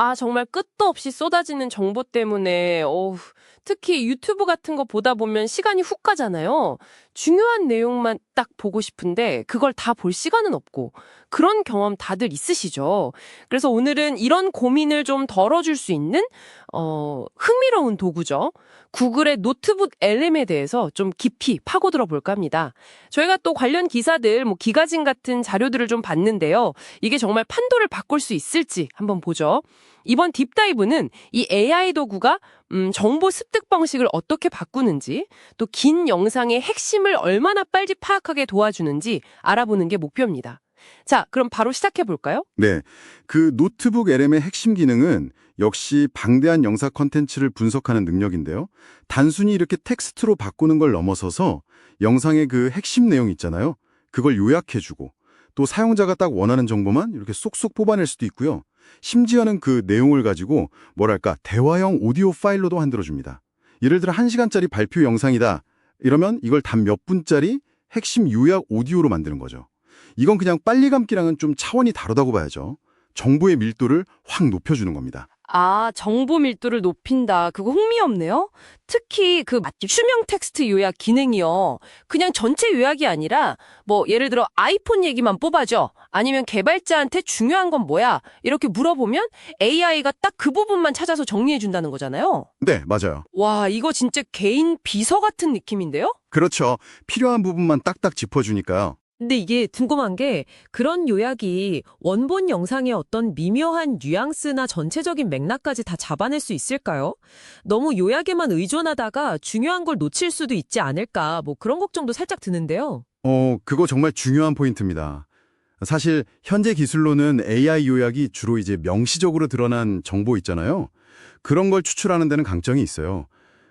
아, 정말 끝도 없이 쏟아지는 정보 때문에, 어우, 특히 유튜브 같은 거 보다 보면 시간이 훅 가잖아요. 중요한 내용만 딱 보고 싶은데, 그걸 다 볼 시간은 없고, 그런 경험 다들 있으시죠? 그래서 오늘은 이런 고민을 좀 덜어줄 수 있는, 어, 흥미로운 도구죠. 구글의 노트북 LM에 대해서 좀 깊이 파고들어 볼까 합니다. 저희가 또 관련 기사들, 뭐 기가진 같은 자료들을 좀 봤는데요. 이게 정말 판도를 바꿀 수 있을지 한번 보죠. 이번 딥다이브는 이 AI 도구가 음, 정보 습득 방식을 어떻게 바꾸는지, 또 긴 영상의 핵심을 얼마나 빨리 파악하게 도와주는지 알아보는 게 목표입니다. 자, 그럼 바로 시작해 볼까요? 네, 그 노트북 LM의 핵심 기능은 역시 방대한 영상 컨텐츠를 분석하는 능력인데요. 단순히 이렇게 텍스트로 바꾸는 걸 넘어서서 영상의 그 핵심 내용 있잖아요. 그걸 요약해주고 또 사용자가 딱 원하는 정보만 이렇게 쏙쏙 뽑아낼 수도 있고요. 심지어는 그 내용을 가지고 뭐랄까 대화형 오디오 파일로도 만들어줍니다. 예를 들어 1시간짜리 발표 영상이다. 이러면 이걸 단 몇 분짜리 핵심 요약 오디오로 만드는 거죠. 이건 그냥 빨리 감기랑은 좀 차원이 다르다고 봐야죠. 정보의 밀도를 확 높여주는 겁니다. 아, 정보 밀도를 높인다. 그거 흥미없네요. 특히 그 수명 텍스트 요약 기능이요. 그냥 전체 요약이 아니라 뭐 예를 들어 아이폰 얘기만 뽑아줘. 아니면 개발자한테 중요한 건 뭐야? 이렇게 물어보면 AI가 딱 그 부분만 찾아서 정리해 준다는 거잖아요. 네, 맞아요. 와, 이거 진짜 개인 비서 같은 느낌인데요? 그렇죠. 필요한 부분만 딱딱 짚어주니까요. 근데 이게 궁금한 게 그런 요약이 원본 영상의 어떤 미묘한 뉘앙스나 전체적인 맥락까지 다 잡아낼 수 있을까요? 너무 요약에만 의존하다가 중요한 걸 놓칠 수도 있지 않을까 뭐 그런 걱정도 살짝 드는데요. 어, 그거 정말 중요한 포인트입니다. 사실 현재 기술로는 AI 요약이 주로 이제 명시적으로 드러난 정보 있잖아요. 그런 걸 추출하는 데는 강점이 있어요.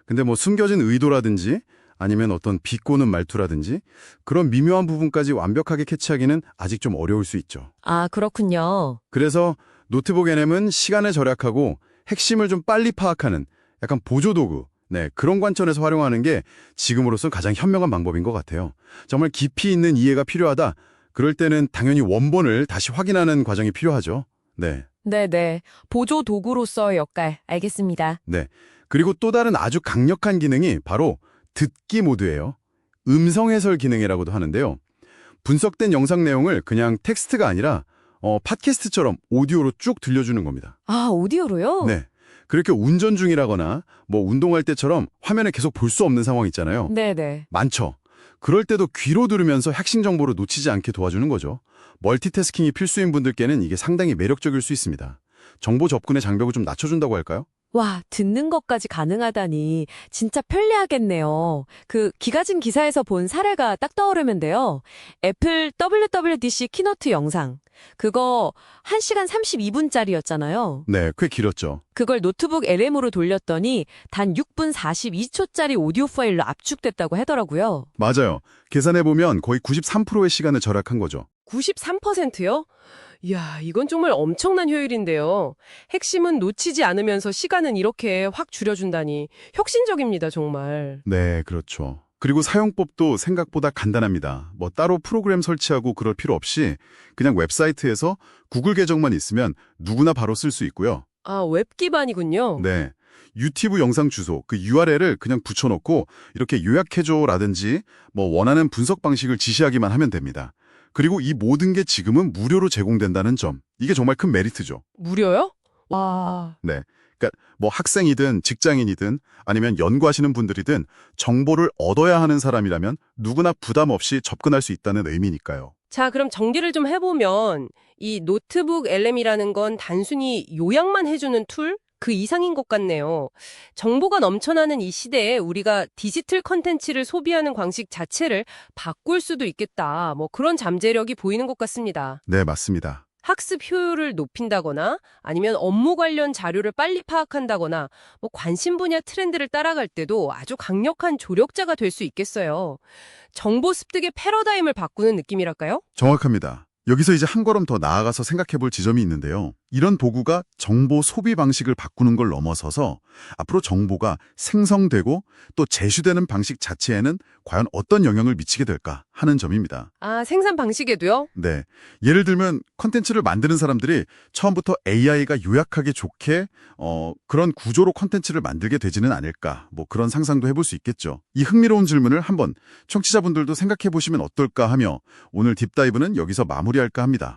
근데 뭐 숨겨진 의도라든지 아니면 어떤 비꼬는 말투라든지 그런 미묘한 부분까지 완벽하게 캐치하기는 아직 좀 어려울 수 있죠. 아, 그렇군요. 그래서 노트북 NM은 시간을 절약하고 핵심을 좀 빨리 파악하는 약간 보조도구, 네, 그런 관점에서 활용하는 게 지금으로서 가장 현명한 방법인 것 같아요. 정말 깊이 있는 이해가 필요하다. 그럴 때는 당연히 원본을 다시 확인하는 과정이 필요하죠. 네, 네네. 보조 도구로서의 역할 알겠습니다. 네. 그리고 또 다른 아주 강력한 기능이 바로 듣기 모드예요. 음성 해설 기능이라고도 하는데요. 분석된 영상 내용을 그냥 텍스트가 아니라 어, 팟캐스트처럼 오디오로 쭉 들려주는 겁니다. 아, 오디오로요? 네. 그렇게 운전 중이라거나 뭐 운동할 때처럼 화면에 계속 볼 수 없는 상황 있잖아요. 네네. 많죠. 그럴 때도 귀로 들으면서 핵심 정보를 놓치지 않게 도와주는 거죠. 멀티태스킹이 필수인 분들께는 이게 상당히 매력적일 수 있습니다. 정보 접근의 장벽을 좀 낮춰준다고 할까요? 와, 듣는 것까지 가능하다니 진짜 편리하겠네요. 그 기가진 기사에서 본 사례가 딱 떠오르는데요. 애플 WWDC 키노트 영상. 그거 1시간 32분짜리였잖아요. 네, 꽤 길었죠. 그걸 노트북 LM으로 돌렸더니 단 6분 42초짜리 오디오 파일로 압축됐다고 하더라고요. 맞아요. 계산해보면 거의 93%의 시간을 절약한 거죠. 93%요? 이야, 이건 정말 엄청난 효율인데요. 핵심은 놓치지 않으면서 시간은 이렇게 확 줄여준다니 혁신적입니다, 정말. 네, 그렇죠. 그리고 사용법도 생각보다 간단합니다. 뭐 따로 프로그램 설치하고 그럴 필요 없이 그냥 웹사이트에서 구글 계정만 있으면 누구나 바로 쓸 수 있고요. 아, 웹 기반이군요. 네. 유튜브 영상 주소, 그 URL을 그냥 붙여놓고 이렇게 요약해줘라든지 뭐 원하는 분석 방식을 지시하기만 하면 됩니다. 그리고 이 모든 게 지금은 무료로 제공된다는 점. 이게 정말 큰 메리트죠. 무료요? 와. 네. 그러니까 뭐 학생이든 직장인이든 아니면 연구하시는 분들이든 정보를 얻어야 하는 사람이라면 누구나 부담 없이 접근할 수 있다는 의미니까요. 자, 그럼 정리를 좀 해보면 이 노트북 LM이라는 건 단순히 요약만 해주는 툴? 그 이상인 것 같네요. 정보가 넘쳐나는 이 시대에 우리가 디지털 컨텐츠를 소비하는 방식 자체를 바꿀 수도 있겠다. 뭐 그런 잠재력이 보이는 것 같습니다. 네, 맞습니다. 학습 효율을 높인다거나 아니면 업무 관련 자료를 빨리 파악한다거나 뭐 관심 분야 트렌드를 따라갈 때도 아주 강력한 조력자가 될 수 있겠어요. 정보 습득의 패러다임을 바꾸는 느낌이랄까요? 정확합니다. 여기서 이제 한 걸음 더 나아가서 생각해 볼 지점이 있는데요. 이런 도구가 정보 소비 방식을 바꾸는 걸 넘어서서 앞으로 정보가 생성되고 또 제휴되는 방식 자체에는 과연 어떤 영향을 미치게 될까 하는 점입니다. 아, 생산 방식에도요? 네. 예를 들면 컨텐츠를 만드는 사람들이 처음부터 AI가 요약하기 좋게 어, 그런 구조로 컨텐츠를 만들게 되지는 않을까. 뭐 그런 상상도 해볼 수 있겠죠. 이 흥미로운 질문을 한번 청취자분들도 생각해 보시면 어떨까 하며 오늘 딥다이브는 여기서 마무리할까 합니다.